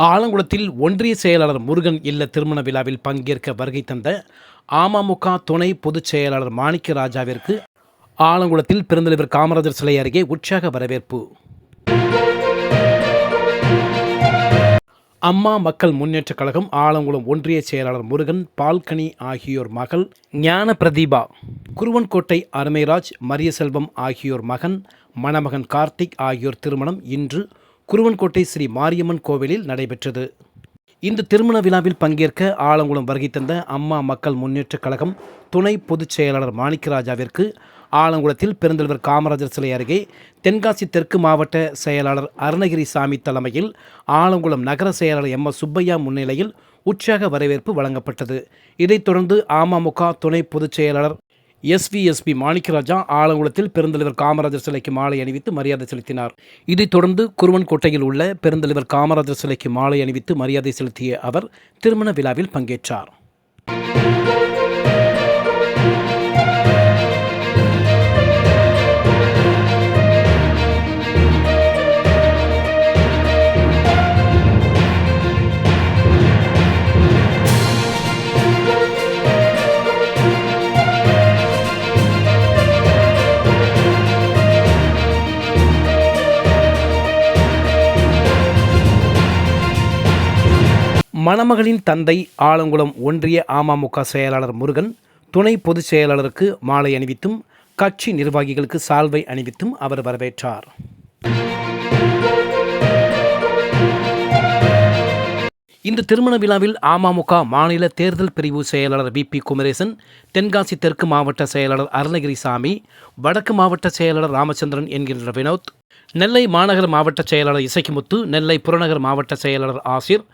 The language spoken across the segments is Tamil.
ஆலங்குளத்தில் ஒன்றிய செயலாளர் முருகன் இல்ல திருமண விழாவில் பங்கேற்க வருகை தந்த அமமுக துணை பொதுச் செயலாளர் மாணிக்க ராஜாவிற்கு ஆலங்குளத்தில் பெருந்தலைவர் காமராஜர் சிலை அருகே உற்சாக வரவேற்பு. அம்மா மக்கள் முன்னேற்றக் கழகம் ஆலங்குளம் ஒன்றிய செயலாளர் முருகன் பால்கனி ஆகியோர் மகள் ஞான பிரதீபா குருவன்கோட்டை அருமைராஜ் மரியசெல்வம் ஆகியோர் மகன் மணமகன் கார்த்திக் ஆகியோர் திருமணம் இன்று குருவன்கோட்டை ஸ்ரீ மாரியம்மன் கோவிலில் நடைபெற்றது. இந்த திருமண விழாவில் பங்கேற்க ஆலங்குளம் வருகை தந்த அம்மா மக்கள் முன்னேற்ற கழகம் துணை பொதுச் செயலாளர் மாணிக்கராஜாவிற்கு ஆலங்குளத்தில் பெருந்தலைவர் காமராஜர் சிலை அருகே தென்காசி தெற்கு மாவட்ட செயலாளர் அருணகிரி சாமி தலைமையில் ஆலங்குளம் நகர செயலாளர் எம். எஸ். சுப்பையா முன்னிலையில் உற்சாக வரவேற்பு வழங்கப்பட்டது. இதைத் தொடர்ந்து அமமுக துணை பொதுச் செயலாளர் எஸ்விஎஸ்பி மாணிக்கராஜா ஆலங்குளத்தில் பெருந்தலைவர் காமராஜர் சிலைக்கு மாலை அணிவித்து மரியாதை செலுத்தினார். இதைத் தொடர்ந்து குருவன்கோட்டையில் உள்ள பெருந்தலைவர் காமராஜர் சிலைக்கு மாலை அணிவித்து மரியாதை செலுத்திய அவர் திருமண விழாவில் பங்கேற்றார். மணமகளின் தந்தை ஆலங்குளம் ஒன்றிய அமமுக செயலாளர் முருகன் துணை பொதுச் செயலாளருக்கு மாலை அணிவித்தும் கட்சி நிர்வாகிகளுக்கு சால்வை அணிவித்தும் அவர் வரவேற்றார். இந்த திருமண விழாவில் அமமுக மாநில தேர்தல் பிரிவு செயலாளர் வி. பி. குமரேசன் தென்காசி தெற்கு மாவட்ட செயலாளர் அருணகிரி சாமி வடக்கு மாவட்ட செயலாளர் ராமச்சந்திரன் என்கின்ற வினோத் நெல்லை மாநகர மாவட்ட செயலாளர் இசைக்குமுத்து நெல்லை புறநகர் மாவட்ட செயலாளர் ஆசிர்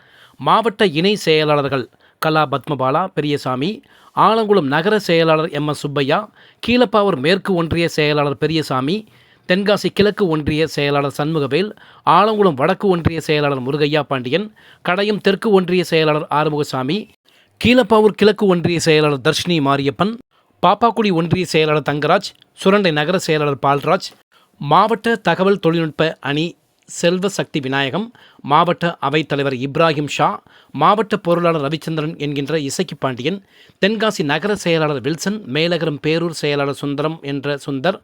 மாவட்ட இணை செயலாளர்கள் கலா பத்மபாலா பெரியசாமி ஆலங்குளம் நகர செயலாளர் எம் எஸ் சுப்பையா கீழப்பாவூர் மேற்கு ஒன்றிய செயலாளர் பெரியசாமி தென்காசி கிழக்கு ஒன்றிய செயலாளர் சண்முகவேல் ஆலங்குளம் வடக்கு ஒன்றிய செயலாளர் முருகையா பாண்டியன் கடையம் தெற்கு ஒன்றிய செயலாளர் ஆறுமுகசாமி கீழப்பாவூர் கிழக்கு ஒன்றிய செயலாளர் தர்ஷினி மாரியப்பன் பாப்பாக்குடி ஒன்றிய செயலாளர் தங்கராஜ் சுரண்டை நகர செயலாளர் பால்ராஜ் மாவட்ட தகவல் தொழில்நுட்ப அணி செல்வ சக்தி விநாயகம் மாவட்ட அவைத்தலைவர் இப்ராஹிம் ஷா மாவட்ட பொருளாளர் ரவிச்சந்திரன் என்கின்ற இசக்கி பாண்டியன் தென்காசி நகர செயலாளர் வில்சன் மேலகரம் பேரூர் செயலாளர் சுந்தரம் என்ற சுந்தர்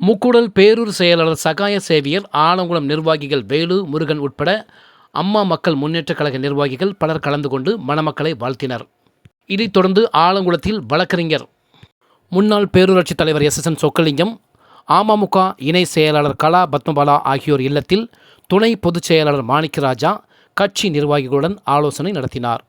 முக்குடல் பேரூர் செயலாளர் சகாய சேவியர் ஆலங்குளம் நிர்வாகிகள் வேலு முருகன் உட்பட அம்மா மக்கள் முன்னேற்றக் கழக நிர்வாகிகள் பலர் கலந்து கொண்டு மணமக்களை வாழ்த்தினர். இதைத் தொடர்ந்து ஆலங்குளத்தில் வழக்கறிஞர் முன்னாள் பேரூராட்சி தலைவர் எஸ் எஸ் என் சொக்கலிங்கம் அமமுக இணை செயலாளர் கலா பத்மபாலா ஆகியோர் இல்லத்தில் துணை பொதுச் செயலாளர் மாணிக்கராஜா கட்சி நிர்வாகிகளுடன் ஆலோசனை நடத்தினார்.